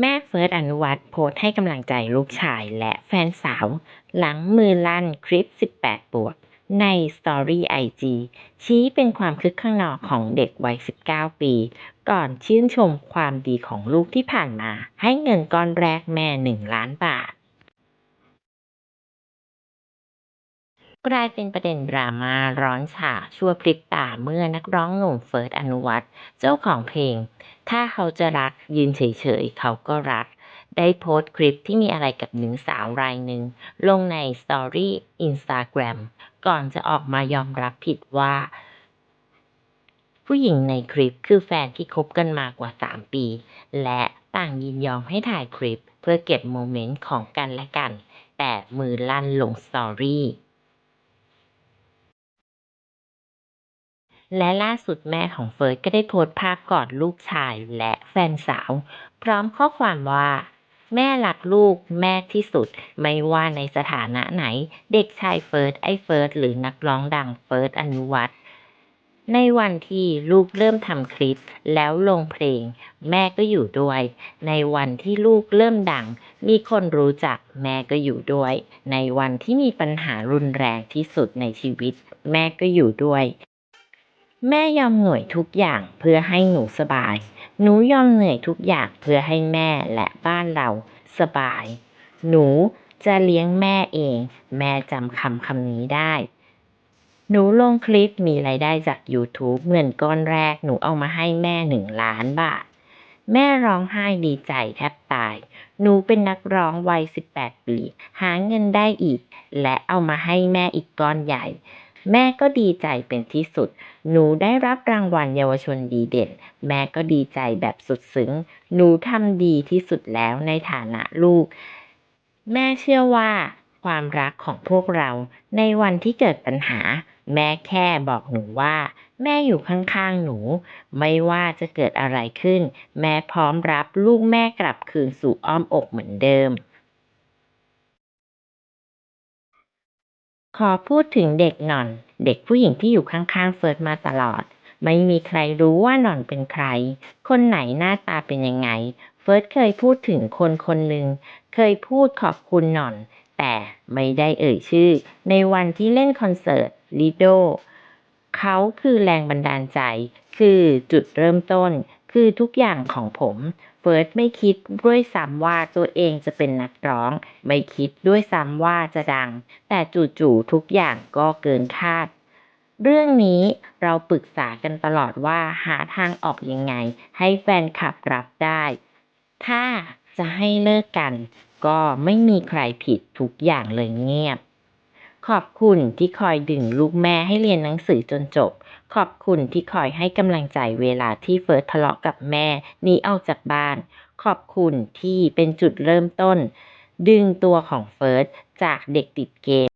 แม่เฟิร์สอนุวัตรโพสต์ให้กำลังใจลูกชายและแฟนสาว หลังมือลั่นคลิป 18 บวก ในสตอรี่ไอจีชี้เป็นความคึกข้างนอกของเด็กวัย 19 ปี ก่อนชื่นชมความดีของลูกที่ผ่านมา ให้เงินก้อนแรกแม่ 1 ล้านบาท กลายเป็นประเด็นดราม่าร้อนฉาชั่วพริบตาเมื่อนักร้องหนุ่มเฟิร์สอนุวัฒน์เจ้าของเพลง ถ้าเขาจะรักยืนเฉยๆ เขาก็รัก ได้โพสต์คลิปที่มีอะไรกับหญิงสาวรายหนึ่ง ลงในสตอรี่อินสตาแกรมก่อนจะออกมายอมรับผิดว่า ผู้หญิงในคลิปคือแฟนที่คบกันมากว่า 3 ปี และต่างยินยอมให้ถ่ายคลิป เพื่อเก็บโมเมนต์ของกันและกัน แต่มือลั่นลงสตอรี่ และล่าสุดแม่ของเฟิร์สก็ได้โพสต์ภาพกอดลูกชายและแฟนสาว พร้อมข้อความว่า แม่รักลูกแม่ที่สุด ไม่ว่าในสถานะไหน เด็กชายเฟิร์สไอเฟิร์สหรือนักร้องดังเฟิร์สอนุวัฒน์ในวันที่ลูกเริ่มทำคลิปแล้วลงเพลง แม่ก็อยู่ด้วย ในวันที่ลูกเริ่มดัง มีคนรู้จักแม่ก็อยู่ด้วย ในวันที่มีปัญหารุนแรงที่สุดในชีวิต แม่ก็อยู่ด้วย แม่ยอมเหนื่อยทุกอย่างเพื่อให้หนูสบาย หนูยอมเหนื่อยทุกอย่างเพื่อให้แม่และบ้านเราสบาย หนูจะเลี้ยงแม่เอง แม่จำคำคำนี้ได้ หนูลงคลิปมีรายได้จาก YouTube เงินก้อนแรกหนูเอามาให้แม่หนึ่งล้านบาท แม่ร้องไห้ดีใจแทบตาย หนูเป็นนักร้องวัย 18 ปี หาเงินได้อีก และเอามาให้แม่อีกก้อนใหญ่ แม่ก็ดีใจเป็นที่สุด หนูได้รับรางวัลเยาวชนดีเด่น แม่ก็ดีใจแบบสุดซึ้ง หนูทำดีที่สุดแล้วในฐานะลูก แม่เชื่อว่าความรักของพวกเราในวันที่เกิดปัญหา แม่แค่บอกหนูว่า แม่อยู่ข้างๆหนู ไม่ว่าจะเกิดอะไรขึ้น แม่พร้อมรับลูกแม่กลับคืนสู่อ้อมอกเหมือนเดิม ขอพูดถึงเด็กหน่อน เด็กผู้หญิงที่อยู่ข้างๆเฟิร์สมาตลอด ไม่มีใครรู้ว่าหน่อนเป็นใคร คนไหนหน้าตาเป็นยังไง เฟิร์สเคยพูดถึงคนคนหนึ่ง เคยพูดขอบคุณหน่อน แต่ไม่ได้เอ่ยชื่อ ในวันที่เล่นคอนเสิร์ตลิโดเขาคือแรงบันดาลใจ คือจุดเริ่มต้น คือทุกอย่างของผมเฟิร์สไม่คิดด้วยซ้ำว่าตัวเองจะเป็นนักร้อง ไม่คิดด้วยซ้ำว่าจะดัง แต่จู่ๆทุกอย่างก็เกินคาด เรื่องนี้เราปรึกษากันตลอดว่าหาทางออกยังไง ให้แฟนคลับรับได้ ถ้าจะให้เลิกกัน ก็ไม่มีใครผิดทุกอย่างเลยเงียบ ขอบคุณที่คอยดึงลูกแม่ให้เรียนหนังสือจนจบ ขอบคุณที่คอยให้กำลังใจเวลาที่เฟิร์สทะเลาะกับแม่หนีออกจากบ้าน ขอบคุณที่เป็นจุดเริ่มต้น ดึงตัวของเฟิร์สจากเด็กติดเกม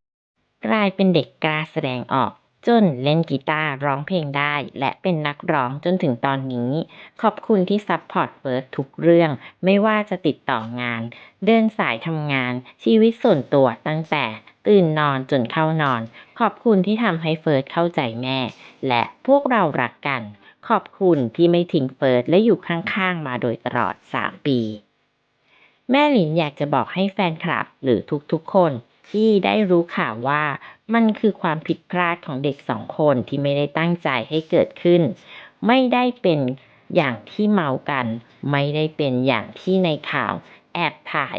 กลายเป็นเด็กกล้าแสดงออก จนเล่นกีตาร์ร้องเพลงได้ และเป็นนักร้องจนถึงตอนนี้ ขอบคุณที่ซัพพอร์ตเฟิร์สทุกเรื่อง ไม่ว่าจะติดต่องาน เดินสายทำงานชีวิตส่วนตัวตั้งแต่ตื่นนอนจนเข้านอน ขอบคุณที่ทำให้เฟิร์สเข้าใจแม่ และพวกเรารักกัน ขอบคุณที่ไม่ทิ้งเฟิร์สและอยู่ข้างๆ มาโดยตลอด 3 ปี แม่หลินอยากจะบอกให้แฟนคลับหรือทุกๆ คนที่ได้รู้ข่าวว่ามันคือความผิดพลาดของเด็กสองคนที่ไม่ได้ตั้งใจให้เกิดขึ้น ไม่ได้เป็นอย่างที่เมากัน ไม่ได้เป็นอย่างที่ในข่าวแอบถ่าย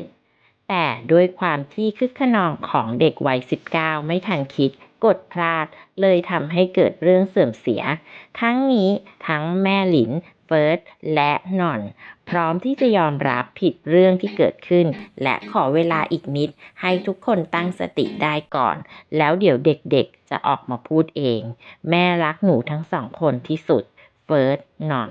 แต่ด้วยความที่คึกขนองของเด็กวัย 19 ไม่ทันคิด กดพลาด เลยทำให้เกิดเรื่องเสื่อมเสีย ทั้งนี้ทั้งแม่หลินเฟิร์สและหน่อน พร้อมที่จะยอมรับผิดเรื่องที่เกิดขึ้น และขอเวลาอีกนิด ให้ทุกคนตั้งสติได้ก่อน แล้วเดี๋ยวเด็กๆจะออกมาพูดเอง แม่รักหนูทั้งสองคนที่สุด เฟิร์สหน่อน